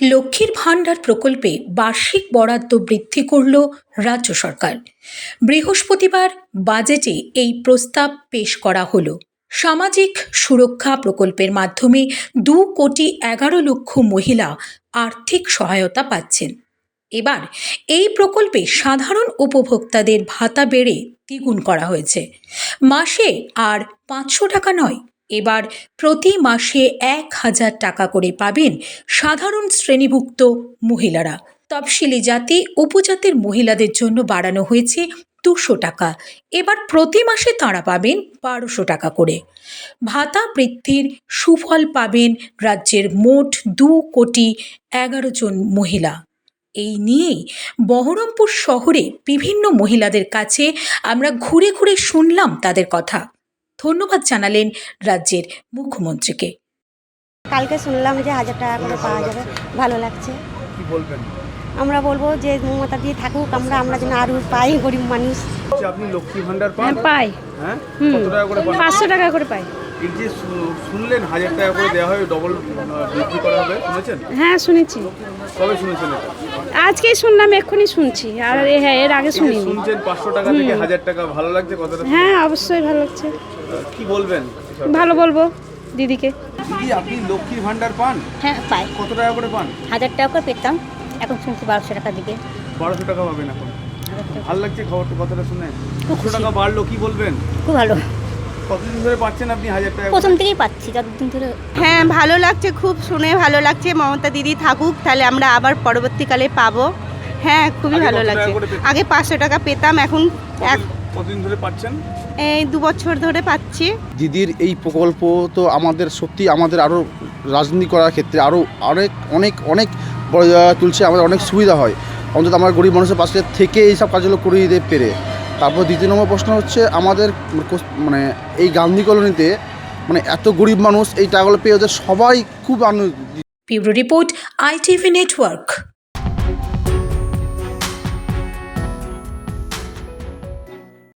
লক্ষ্মীর ভাণ্ডার প্রকল্পে বার্ষিক বরাদ্দ বৃদ্ধি করল রাজ্য সরকার। বৃহস্পতিবার বাজেটে এই প্রস্তাব পেশ করা হল। সামাজিক সুরক্ষা প্রকল্পের মাধ্যমে দু কোটি এগারো লক্ষ মহিলা আর্থিক সহায়তা পাচ্ছেন। এবার এই প্রকল্পে সাধারণ উপভোক্তাদের ভাতা বেড়ে দ্বিগুণ করা হয়েছে। মাসে আর পাঁচশো টাকা নয় এবার প্রতি মাসে এক হাজার টাকা করে পাবেন সাধারণ শ্রেণীভুক্ত মহিলারা। তফসিলি জাতি উপজাতির মহিলাদের জন্য বাড়ানো হয়েছে দুশো টাকা। এবার প্রতি মাসে তাঁরা পাবেন বারোশো টাকা করে। ভাতা বৃদ্ধির সুফল পাবেন রাজ্যের মোট দু কোটি এগারো জন মহিলা। এই নিয়েই বহরমপুর শহরে বিভিন্ন মহিলাদের কাছে আমরা ঘুরে ঘুরে শুনলাম তাদের কথা। ধন্যবাদ জানালেন রাজ্যের মুখ্যমন্ত্রীকে। কালকে শুনলাম যে হাজার টাকা করে পাওয়া যাবে। ভালো লাগছে। কি বলবেন? আমরা বলব যে মমতা দিয়ে থাকুক আমরা আমরা যেন আরও পাই গরিব মানুষ। আপনি লক্ষ্মী ভান্ডার পান? হ্যাঁ পাই। হ্যাঁ? টাকা করে পান? পাঁচশো টাকা করে পাই। এই যে শুনলেন হাজার টাকা করে দেওয়া হবে ডবল বৃদ্ধি করা হবে শুনেছেন? হ্যাঁ শুনেছি। কবে শুনেছেন এটা? আজকেই শুনলাম এক্ষুনি শুনছি। আর এ- হ্যাঁ এর আগে শুনিনি। শুনছেন পাঁচশো টাকা থেকে হাজার টাকা ভালো লাগছে কতটা হ্যাঁ অবশ্যই ভালো লাগছে। কি বলবেন? ভালো বলব দিদিকে। দিদি আপনি লক্ষ্মী ভান্ডার পান? হ্যাঁ পাই। কত টাকা করে পান? হাজার টাকা করে পেতাম এখন শুনছি বারোশো টাকা দিকে। বারোশো টাকা পাবেন এখন। ভালো লাগছে খবরটা কথাটা শুনে? দুশো টাকা বাড়লো কি বলবেন? খুব ভালো। কতদিন ধরে পাচ্ছেন আপনি হাজার টাকা প্রথম থেকেই পাচ্ছি যতদিন ধরে। হ্যাঁ ভালো লাগছে খুব শুনে ভালো লাগছে। মমতা দিদি থাকুক তাহলে আমরা আবার পরবর্তীকালে পাবো। হ্যাঁ খুবই ভালো লাগছে। আগে পাঁচশো টাকা পেতাম এখন এক কতদিন ধরে পাচ্ছেন? এই দু বছর ধরে পাচ্ছি। দিদির এই প্রকল্প তো আমাদের সত্যি আমাদের আরও রাজনীতি করার ক্ষেত্রে আরও অনেক অনেক অনেক বড় জায়গা তুলছে আমাদের অনেক সুবিধা হয়। অন্তত আমরা গরিব মানুষের পাশে থেকে এই সব কাজগুলো করে দিতে পেরে। তারপর দ্বিতীয় নম্বর প্রশ্ন হচ্ছে, আমাদের মানে এই গান্ধী কলোনিতে মানে এত গরিব মানুষ এই টাকাগুলো পেয়ে ওদের সবাই খুব আনন্দ রিপোর্ট আইটিভি নেটওয়ার্ক।